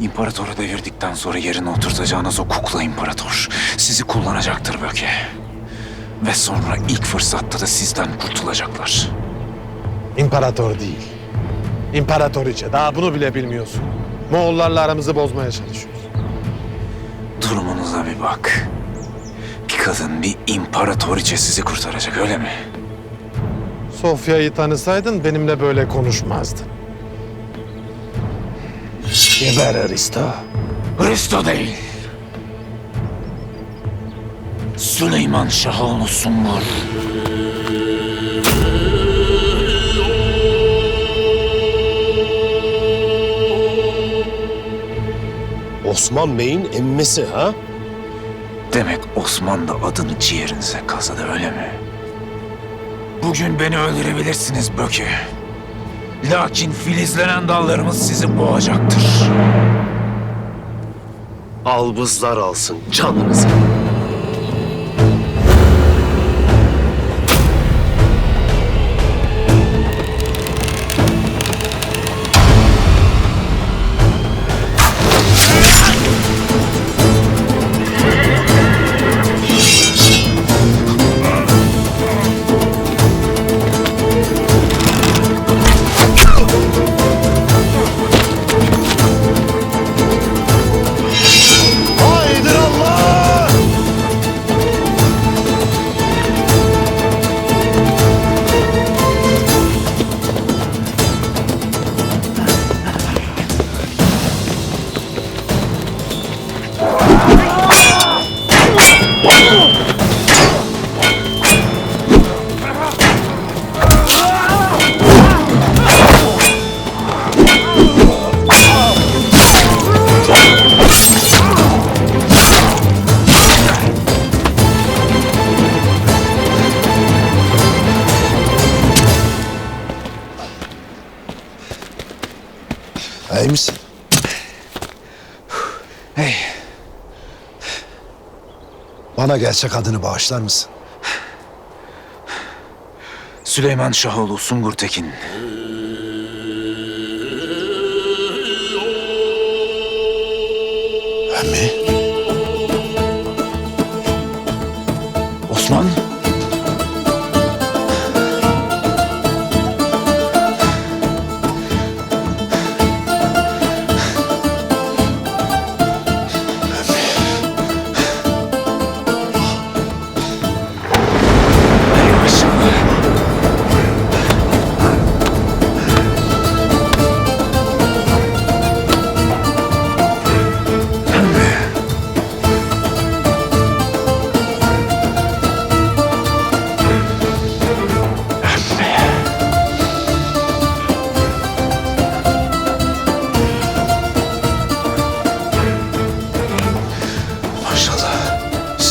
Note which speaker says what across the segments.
Speaker 1: İmparatoru devirdikten sonra yerine oturtacağınız o kukla imparator sizi kullanacaktır Böke. Ve sonra ilk fırsatta da sizden kurtulacaklar.
Speaker 2: İmparator değil. İmparatoriçe. Daha bunu bile bilmiyorsun. Moğollarla aramızı bozmaya çalışıyoruz.
Speaker 1: Durumunuza bir bak. Bir kadın, bir imparatoriçe sizi kurtaracak öyle mi?
Speaker 2: Sofya'yı tanısaydın benimle böyle konuşmazdın.
Speaker 1: Geber Aristo. Aristo değil. Süleyman Şahoğlu Sungur.
Speaker 3: Osman Bey'in emmesi ha?
Speaker 1: Demek Osman da adını ciğerinize kazıdı öyle mi? Bugün beni öldürebilirsiniz Böke. Lakin filizlenen dallarımız sizi boğacaktır.
Speaker 3: Albızlar alsın canınızı.
Speaker 4: İyi misin?
Speaker 1: Hey,
Speaker 4: Bana gerçek adını bağışlar mısın?
Speaker 1: Süleyman Şahoğlu Sungur Tekin.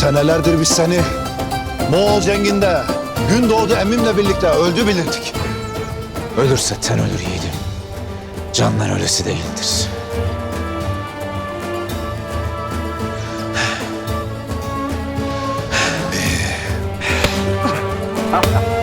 Speaker 4: Senelerdir biz seni Moğol cenginde gün doğdu emmimle birlikte öldü bilirdik.
Speaker 1: Ölürse ten ölür yiğidim. Canlar ölesi değildir.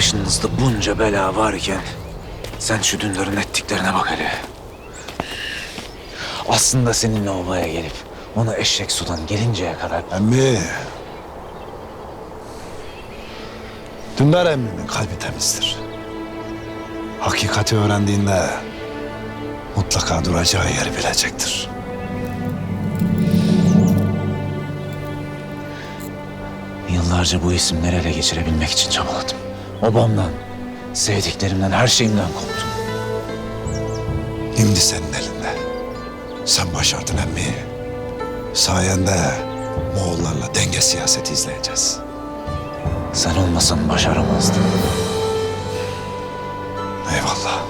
Speaker 1: Başınızda bunca bela varken sen şu dündarın ettiklerine bak hele. Aslında seninle obaya gelip onu eşek sudan gelinceye kadar
Speaker 4: Emmi. Dündar emmimin kalbi temizdir. Hakikati öğrendiğinde mutlaka duracağı yeri bilecektir.
Speaker 1: Yıllarca bu isimleri ele geçirebilmek için çabaladım. Obamdan, Sevdiklerimden, her şeyimden koptum.
Speaker 4: Şimdi senin elinde. Sen başardın emmi. Sayende Moğollarla denge siyaseti izleyeceğiz.
Speaker 1: Sen olmasan başaramazdım.
Speaker 4: Eyvallah.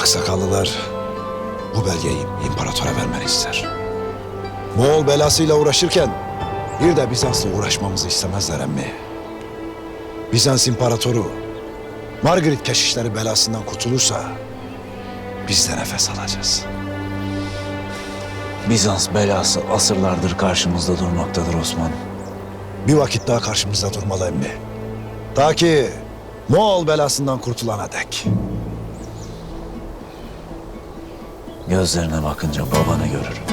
Speaker 4: Aksakallılar bu belgeyi imparatora vermeni ister. Moğol belasıyla uğraşırken bir de Bizans'la uğraşmamızı istemezler emmi. Bizans imparatoru Margaret keşişleri belasından kurtulursa biz de nefes alacağız.
Speaker 1: Bizans belası asırlardır karşımızda durmaktadır Osman.
Speaker 4: Bir vakit daha karşımızda durmalı emmi. Ta ki Moğol belasından kurtulana dek.
Speaker 1: Gözlerine bakınca babanı görürüm.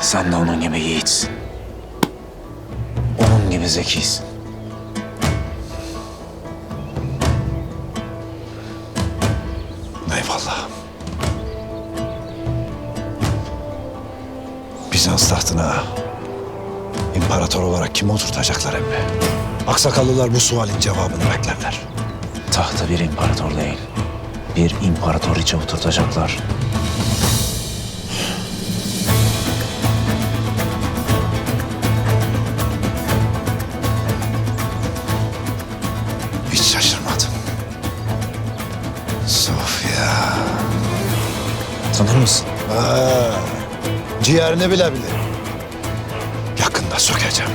Speaker 1: Sen de onun gibi yiğitsin. Gibi zekisin.
Speaker 4: Eyvallah. Bizans tahtına imparator olarak kimi oturtacaklar emmi? Aksakallılar bu sualin cevabını beklerler.
Speaker 1: Tahta bir imparator değil, bir imparatoriçe oturtacaklar. Tanır mısın?
Speaker 4: Ha, ciğerini bile bilir. Yakında sökeceğim.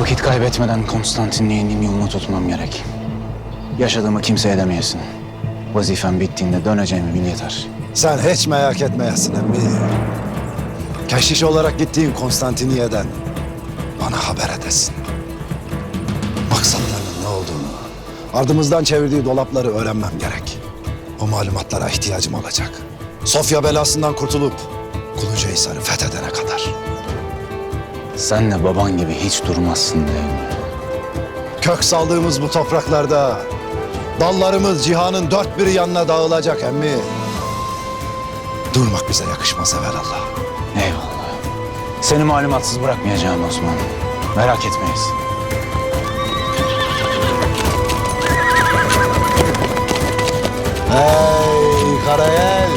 Speaker 1: Vakit kaybetmeden Konstantinliğinin yolunu tutmam gerek. Yaşadığımı kimseye demeyesin. Vazifem bittiğinde döneceğimi bil yeter.
Speaker 4: Sen hiç merak etmeyesin emmi. Keşiş olarak gittiğin Konstantiniye'den bana haber edesin. Ardımızdan çevirdiği dolapları öğrenmem gerek. O malumatlara ihtiyacım olacak. Sofya belasından kurtulup Kulucahisar'ı fethedene kadar.
Speaker 1: Sen de baban gibi hiç durmazsın değil mi?
Speaker 4: Kök saldığımız bu topraklarda dallarımız cihanın dört bir yanına dağılacak emmi. Durmak bize yakışmaz evelallah.
Speaker 1: Eyvallah. Seni malumatsız bırakmayacağım Osman. Merak etmeyiz.
Speaker 4: Hey Karayel.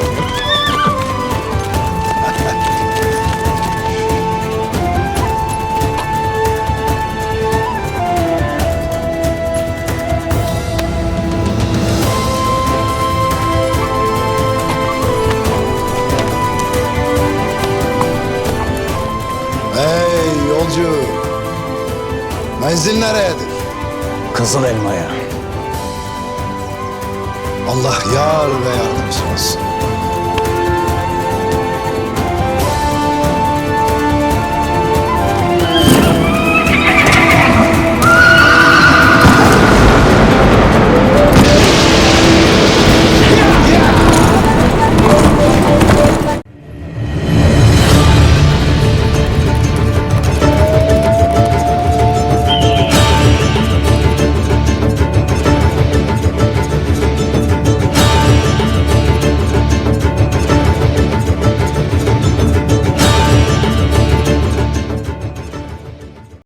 Speaker 4: Hey yolcu. Menzil nereyedir?
Speaker 1: Kızıl elmaya.
Speaker 4: Allah yar ve yardımcı olsun.